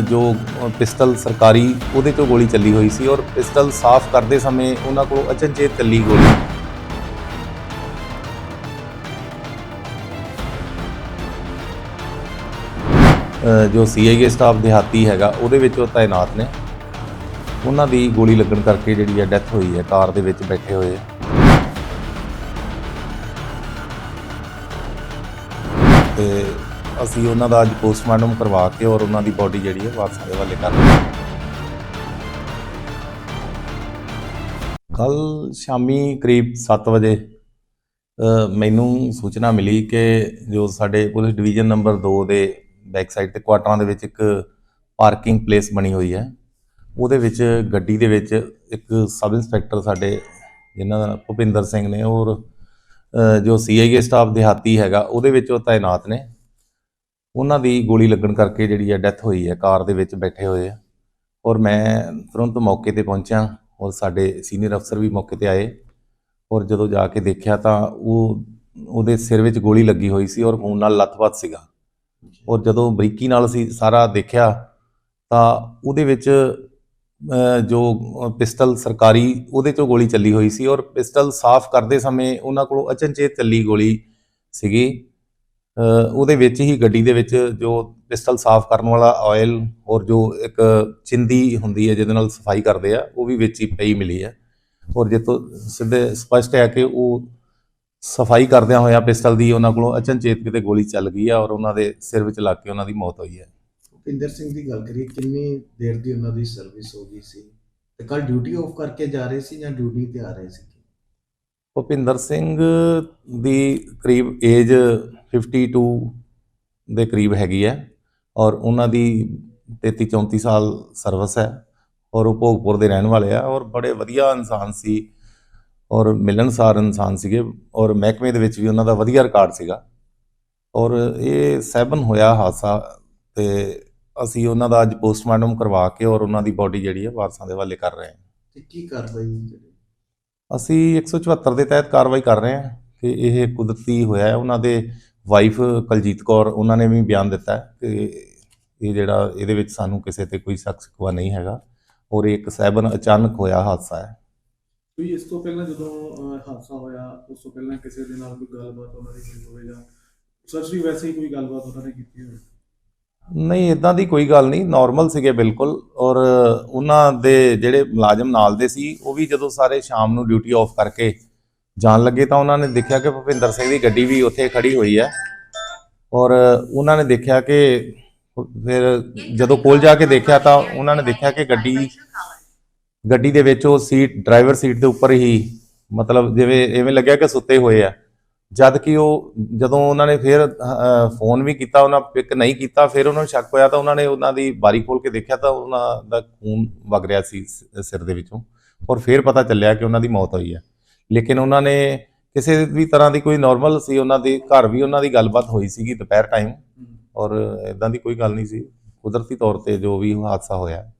ਜੋ ਪਿਸਟਲ ਸਰਕਾਰੀ ਉਹਦੇ ਤੋਂ ਗੋਲੀ ਚੱਲੀ ਹੋਈ ਸੀ ਔਰ ਪਿਸਟਲ ਸਾਫ਼ ਕਰਦੇ ਸਮੇਂ ਉਹਨਾਂ ਕੋਲ ਅਚਨਚੇਤ ਚੱਲੀ ਗੋਲੀ। ਅ, ਜੋ ਸੀਆਈਏ ਸਟਾਫ ਦਿਹਾਤੀ ਹੈਗਾ ਉਹਦੇ ਵਿੱਚ ਉਹ ਤਾਇਨਾਤ ਨੇ। ਉਹਨਾਂ ਦੀ ਗੋਲੀ ਲੱਗਣ ਕਰਕੇ ਜਿਹੜੀ ਹੈ ਡੈਥ ਹੋਈ ਹੈ ਕਾਰ ਦੇ ਵਿੱਚ ਬੈਠੇ ਹੋਏ। ਤੇ ਅਸੀਂ ਉਹਨਾਂ ਦਾ ਅੱਜ ਪੋਸਟਮਾਰਟਮ ਕਰਵਾ ਕੇ ਔਰ ਉਹਨਾਂ ਦੀ ਬਾਡੀ ਜਿਹੜੀ ਹੈ ਵਾਰਸਾਂ ਦੇ ਹਵਾਲੇ ਕਰ ਰਹੇ ਕੱਲ ਸ਼ਾਮੀ ਕਰੀਬ 7 ਵਜੇ ਮੈਨੂੰ ਸੂਚਨਾ ਮਿਲੀ ਕਿ ਜੋ ਸਾਡੇ ਪੁਲਿਸ ਡਿਵੀਜ਼ਨ ਨੰਬਰ 2 ਦੇ ਬੈਕ ਸਾਈਡ ਤੇ ਕੁਆਟਰਾਂ ਦੇ ਵਿੱਚ ਇੱਕ ਪਾਰਕਿੰਗ ਪਲੇਸ ਬਣੀ ਹੋਈ ਹੈ। ਉਹਦੇ ਵਿੱਚ ਗੱਡੀ ਦੇ ਵਿੱਚ ਇੱਕ ਸਬ ਇੰਸਪੈਕਟਰ ਸਾਡੇ ਜਿਨ੍ਹਾਂ ਦਾ ਭੁਪਿੰਦਰ ਸਿੰਘ ਨੇ ਔਰ ਅ, ਜੋ ਸੀਆਈਏ ਸਟਾਫ ਦਿਹਾਤੀ ਹੈਗਾ ਉਹਦੇ ਵਿੱਚ ਉਹ ਤਾਇਨਾਤ ਨੇ। ਉਹਨਾਂ ਦੀ ਗੋਲੀ ਲੱਗਣ ਕਰਕੇ ਜਿਹੜੀ ਹੈ ਡੈਥ ਹੋਈ ਹੈ ਕਾਰ ਦੇ ਵਿੱਚ ਬੈਠੇ ਹੋਏ ਆ। ਔਰ ਮੈਂ ਤੁਰੰਤ ਮੌਕੇ ਤੇ ਪਹੁੰਚਿਆ ਔਰ ਸਾਡੇ ਸੀਨੀਅਰ ਅਫਸਰ ਵੀ ਮੌਕੇ ਤੇ ਆਏ। ਔਰ ਜਦੋਂ ਜਾ ਕੇ ਦੇਖਿਆ ਤਾਂ ਉਹ, ਉਹਦੇ ਸਿਰ ਵਿੱਚ ਗੋਲੀ ਲੱਗੀ ਹੋਈ ਸੀ ਔਰ ਖੂਨ ਨਾਲ ਲੱਥਪੱਥ ਸੀਗਾ। ਔਰ ਜਦੋਂ ਬਰੀਕੀ ਨਾਲ ਅਸੀਂ ਸਾਰਾ ਦੇਖਿਆ ਤਾਂ ਉਹਦੇ ਵਿੱਚ ਜੋ ਪਿਸਟਲ ਸਰਕਾਰੀ ਉਹਦੇ ਚੋਂ ਗੋਲੀ ਚੱਲੀ ਹੋਈ ਸੀ। ਔਰ ਪਿਸਟਲ ਸਾਫ਼ ਕਰਦੇ ਸਮੇਂ ਉਹਨਾਂ ਕੋਲੋਂ ਅਚਨਚੇਤ ਚੱਲੀ ਗੋਲੀ ਸੀਗੀ। ਉਹਦੇ ਵਿੱਚ ਹੀ ਗੱਡੀ ਦੇ ਵਿੱਚ ਜੋ ਪਿਸਟਲ ਸਾਫ਼ ਕਰਨ ਵਾਲਾ ਆਇਲ ਔਰ ਜੋ ਇੱਕ ਚਿੰਦੀ ਹੁੰਦੀ ਹੈ ਜਿਹਦੇ ਨਾਲ ਸਫ਼ਾਈ ਕਰਦੇ ਆ, ਉਹ ਵੀ ਵਿੱਚ ਹੀ ਪਈ ਮਿਲੀ ਹੈ। ਔਰ ਜੇ ਤੋਂ ਸਿੱਧੇ ਸਪਸ਼ਟ ਹੈ ਕਿ ਉਹ ਸਫ਼ਾਈ ਕਰਦਿਆਂ ਹੋਇਆ ਪਿਸਟਲ ਦੀ ਉਹਨਾਂ ਕੋਲੋਂ ਅਚਨਚੇਤ ਕਿਤੇ ਗੋਲੀ ਚੱਲ ਗਈ ਆ ਔਰ ਉਹਨਾਂ ਦੇ ਸਿਰ ਵਿੱਚ ਲੱਗ ਕੇ ਉਹਨਾਂ ਦੀ ਮੌਤ ਹੋਈ ਹੈ। ਭੁਪਿੰਦਰ ਸਿੰਘ ਦੀ ਗੱਲ ਕਰੀਏ, ਕਿੰਨੀ ਦੇਰ ਦੀ ਉਹਨਾਂ ਦੀ ਸਰਵਿਸ ਹੋ ਗਈ ਸੀ? ਤੇ ਕੱਲ ਡਿਊਟੀ ਆਫ ਕਰਕੇ ਜਾ ਰਹੇ ਸੀ ਜਾਂ ਡਿਊਟੀ ਤੇ ਆ ਰਹੇ ਸੀ? ਭੁਪਿੰਦਰ ਸਿੰਘ ਦੀ ਕਰੀਬ ਏਜ 52 ਦੇ ਕਰੀਬ ਹੈਗੀ ਹੈ ਔਰ ਉਹਨਾਂ ਦੀ 33 34 ਸਾਲ ਸਰਵਿਸ ਹੈ ਔਰ ਉਹ ਭੋਗਪੁਰ ਦੇ ਰਹਿਣ ਵਾਲੇ ਆ ਔਰ ਬੜੇ ਵਧੀਆ ਇਨਸਾਨ ਸੀ ਔਰ ਮਿਲਣਸਾਰ ਇਨਸਾਨ ਸੀਗੇ ਔਰ ਮਹਿਕਮੇ ਦੇ ਵਿੱਚ ਵੀ ਉਹਨਾਂ ਦਾ ਵਧੀਆ ਰਿਕਾਰਡ ਸੀਗਾ ਔਰ ਇਹ ਸਹਿਬਨ ਹੋਇਆ ਹਾਦਸਾ ਤੇ ਅਸੀਂ ਉਹਨਾਂ ਦਾ ਅੱਜ ਪੋਸਟਮਾਰਟਮ ਕਰਵਾ ਕੇ ਔਰ ਉਹਨਾਂ ਦੀ ਬਾਡੀ ਜਿਹੜੀ ਹੈ ਵਾਰਸਾਂ ਦੇ ਹਵਾਲੇ ਕਰ ਰਹੇ ਹਾਂ। ਤੇ ਕੀ ਕਾਰਵਾਈ ਜਿਹੜੀ ਅਸੀਂ 174 ਦੇ ਤਹਿਤ ਕਾਰਵਾਈ ਕਰ ਰਹੇ ਹਾਂ ਕਿ ਇਹ ਕੁਦਰਤੀ ਹੋਇਆ ਹੈ। ਉਹਨਾਂ ਦੇ ਵਾਈਫ ਕਲਜੀਤ ਕੌਰ, ਉਹਨਾਂ ਨੇ ਵੀ ਬਿਆਨ ਦਿੱਤਾ ਕਿ ਇਹ ਜਿਹੜਾ ਇਹਦੇ ਵਿੱਚ ਸਾਨੂੰ ਕਿਸੇ ਤੇ ਕੋਈ ਸ਼ੱਕ ਸ਼ਿਕਵਾ ਨਹੀਂ ਹੈਗਾ ਔਰ ਇਹ ਇੱਕ ਸਹਿਬਨ ਅਚਾਨਕ ਹੋਇਆ ਹਾਦਸਾ ਹੈ। ਕੋਈ ਇਸ ਤੋਂ ਪਹਿਲਾਂ ਜਦੋਂ ਹਾਦਸਾ ਹੋਇਆ, ਉਸ ਤੋਂ ਪਹਿਲਾਂ ਕਿਸੇ ਦੇ ਨਾਲ ਕੋਈ ਗੱਲਬਾਤ ਉਹਨਾਂ ਦੀ ਹੋਵੇ ਜਾਂ ਸੱਚ ਵੈਸੇ ਹੀ ਕੋਈ ਗੱਲਬਾਤ ਉਹਨਾਂ ਨੇ ਕੀਤੀ ਹੋਵੇ? ਨਹੀਂ ਇਦਾਂ ਦੀ ਕੋਈ ਗੱਲ ਨਹੀਂ ਨਾਰਮਲ ਸੀਗੇ ਬਿਲਕੁਲ। ਔਰ ਉਹਨਾਂ ਦੇ ਜਿਹੜੇ ਮੁਲਾਜ਼ਮ ਨਾਲ ਦੇ ਸੀ, ਉਹ ਵੀ ਜਦੋਂ ਸਾਰੇ ਸ਼ਾਮ ਨੂੰ ਡਿਊਟੀ ਆਫ ਕਰਕੇ ਜਾਣ ਲੱਗੇ ਤਾਂ ਉਹਨਾਂ ਨੇ ਦੇਖਿਆ ਕਿ ਭੁਪਿੰਦਰ ਸਿੰਘ ਦੀ ਗੱਡੀ ਵੀ ਉੱਥੇ ਖੜੀ ਹੋਈ ਹੈ। ਔਰ ਉਹਨਾਂ ਨੇ ਦੇਖਿਆ ਕਿ ਫਿਰ ਜਦੋਂ ਕੋਲ ਜਾ ਕੇ ਦੇਖਿਆ ਤਾਂ ਉਹਨਾਂ ਨੇ ਦੇਖਿਆ ਕਿ ਗੱਡੀ ਗੱਡੀ ਦੇ ਵਿੱਚ ਉਹ ਸੀਟ ਡਰਾਈਵਰ ਸੀਟ ਦੇ ਉੱਪਰ ਹੀ ਮਤਲਬ ਜਿਵੇਂ ਐਵੇਂ ਲੱਗਿਆ ਕਿ ਸੁੱਤੇ ਹੋਏ ਆ। ਜਦ ਕਿ ਉਹ ਜਦੋਂ ਉਹਨਾਂ ਨੇ ਫਿਰ ਫੋਨ ਵੀ ਕੀਤਾ ਉਹਨਾਂ ਪਿਕ ਨਹੀਂ ਕੀਤਾ ਫਿਰ ਉਹਨਾਂ ਨੂੰ ਸ਼ੱਕ ਹੋਇਆ ਤਾਂ ਉਹਨਾਂ ਨੇ ਉਹਨਾਂ ਦੀ ਬਾਰੀ ਖੋਲ ਕੇ ਦੇਖਿਆ ਤਾਂ ਉਹਨਾਂ ਦਾ ਖੂਨ ਵਗ ਰਿਹਾ ਸ- ਸਿਰ ਦੇ ਵਿੱਚੋਂ। ਔਰ ਫਿਰ ਪਤਾ ਚੱਲਿਆ ਕਿ ਉਹਨਾਂ ਦੀ ਮੌਤ ਹੋਈ ਹੈ। ਲੇਕਿਨ ਉਹਨਾਂ ਨੇ ਕਿਸੇ ਵੀ ਤਰ੍ਹਾਂ ਦੀ ਕੋਈ ਨਾਰਮਲ ਸੀ ਉਹਨਾਂ ਦੇ ਘਰ ਵੀ ਉਹਨਾਂ ਦੀ ਗੱਲਬਾਤ ਹੋਈ ਸੀਗੀ ਦੁਪਹਿਰ ਟਾਈਮ ਔਰ ਇਦਾਂ ਦੀ ਕੋਈ ਗੱਲ ਨਹੀਂ ਸੀ। ਕੁਦਰਤੀ ਤੌਰ ਤੇ ਜੋ ਵੀ ਹਾਦਸਾ ਹੋਇਆ।